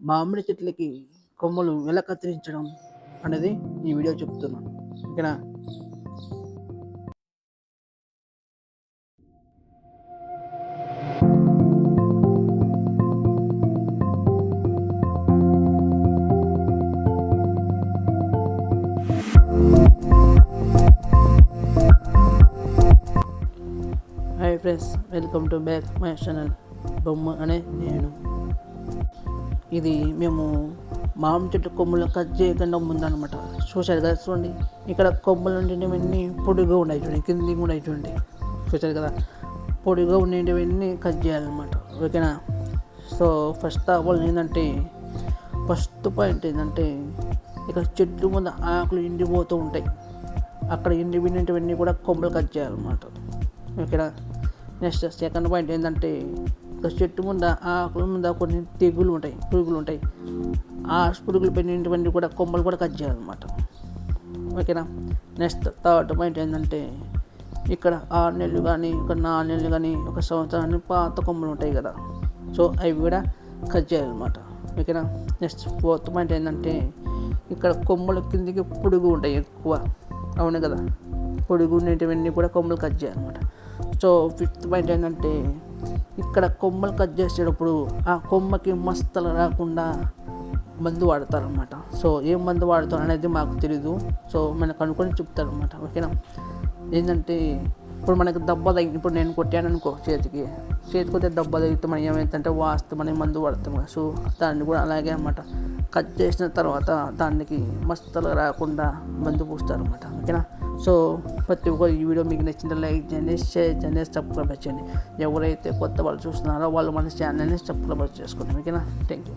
మామిడి చెట్లకి కొమ్మలు ఎలా కత్తిరించడం అనేది ఈ వీడియో చెప్తున్నాను. ఓకేనా? Hi friends welcome to back my channel Bomma అనే నేను. ఇది మేము మామిడి చెట్టు కొమ్ములు కట్ చేయకుండా ముందనమాట. చూశారు కదా చూడండి ఇక్కడ కొమ్మలు ఉండేవన్నీ పొడిగా ఉన్నాయి చూడండి కింది కూడా చూడండి. చూశారు కదా పొడిగా ఉండేవన్నీ కట్ చేయాలన్నమాట. ఓకేనా? సో ఫస్ట్ ఆఫ్ ఆల్ ఏంటంటే ఫస్ట్ పాయింట్ ఏంటంటే ఇక్కడ చెట్టు ముందు ఆకులు ఎండిపోతూ ఉంటాయి. అక్కడ ఎండిపోయినవన్నీ కూడా కొమ్మలు కట్ చేయాలన్నమాట. ఓకేనా? నెక్స్ట్ సెకండ్ పాయింట్ ఏంటంటే ఒక చెట్టు ముంద ఆ ఆకుల ముంద కొన్ని తెగులు ఉంటాయి పురుగులు ఉంటాయి. ఆ పురుగులు పడినటువంటి కూడా కొమ్మలు కూడా కట్ చేయాలన్నమాట. ఓకేనా? నెక్స్ట్ థర్డ్ పాయింట్ ఏంటంటే ఇక్కడ ఆరు నెలలు కానీ ఒక నాలుగు నెలలు కానీ ఒక సంవత్సరాన్ని పాత కొమ్మలు ఉంటాయి కదా. సో అవి కూడా కట్ చేయాలన్నమాట. ఓకేనా? నెక్స్ట్ ఫోర్త్ పాయింట్ ఏంటంటే ఇక్కడ కొమ్మల కిందికి పొడుగు ఉంటాయి ఎక్కువ. అవును కదా? పొడుగు ఉండేటివన్నీ కూడా కొమ్మలు కట్ చేయాలన్నమాట. సో ఫిఫ్త్ పాయింట్ ఏంటంటే ఇక్కడ కొమ్మలు కట్ చేసేటప్పుడు ఆ కొమ్మకి మస్తలు రాకుండా మందు వాడతారనమాట సో ఏం మందు వాడతారు అనేది మాకు తెలీదు. సో మనకు అనుకొని చెప్తారనమాట ఓకేనా? ఏంటంటే ఇప్పుడు మనకి దెబ్బ తగ్గి ఇప్పుడు నేను కొట్టాను అనుకో చేతికి. చేతికి కొట్టే దెబ్బ తగిలితే మనం ఏమైందంటే వాస్తు మందు పడతాం కదా. సో దాన్ని కూడా అలాగే అనమాట కట్ చేసిన తర్వాత దానికి మస్తలు రాకుండా మందు పూస్తారు అనమాట ఓకేనా? సో ప్రతి ఒక్క ఈ వీడియో మీకు నచ్చిన లైక్ చేయండి షేర్ చేయండి సబ్స్క్రైబ్ చేయండి. ఎవరైతే కొత్త వాళ్ళు చూస్తున్నారో వాళ్ళు మన ఛానల్ని సబ్స్క్రైబ్ చేసుకోండి. ఓకేనా? Thank you